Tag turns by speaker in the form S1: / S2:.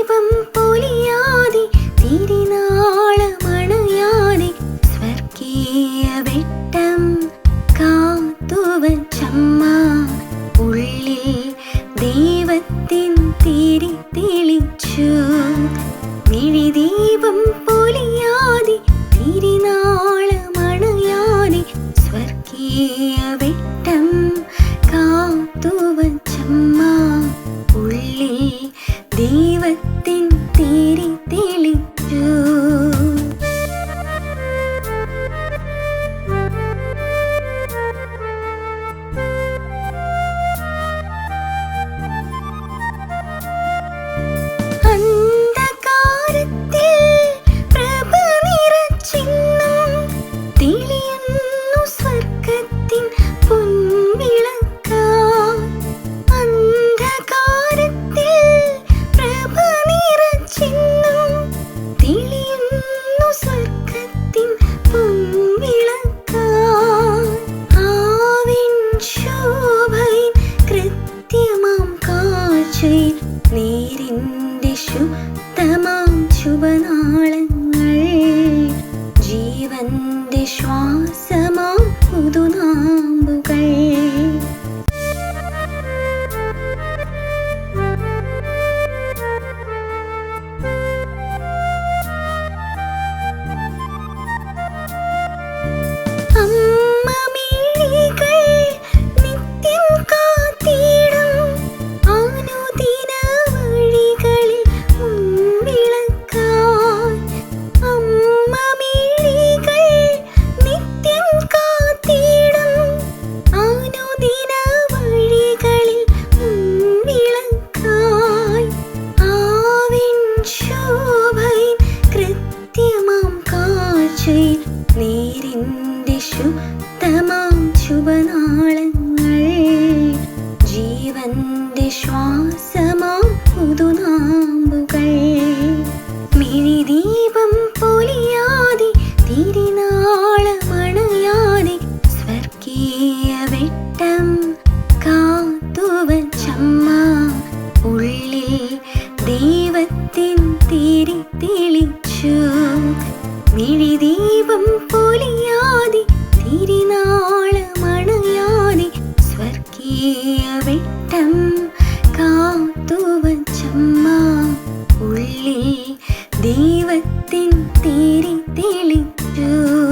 S1: ദീപം പൊലിയാതെ തിരിനാളമണയാതെ സ്വർഗീയ വെട്ടം കാത്തുവച്ചമ്മ ഉള്ളിൽ ദൈവത്തിൻ തിരി തെളിച്ചു. മിഴിദീപം പൊലിയാതെ തിരിനാളമണയാതെ സ്വർഗീയ വെട്ടം കാത്തുവച്ചമ്മ seen ദൈവത്തിൻ തിരി തെളിച്ചു. മിഴിദീപം പൊലിയാതെ തിരിനാളമണയാതെ സ്വർഗീയ വെട്ടം കാത്തുവച്ചമ്മ. ഉള്ളിൽ ദൈവത്തിൻ തിരി തെളിച്ചു.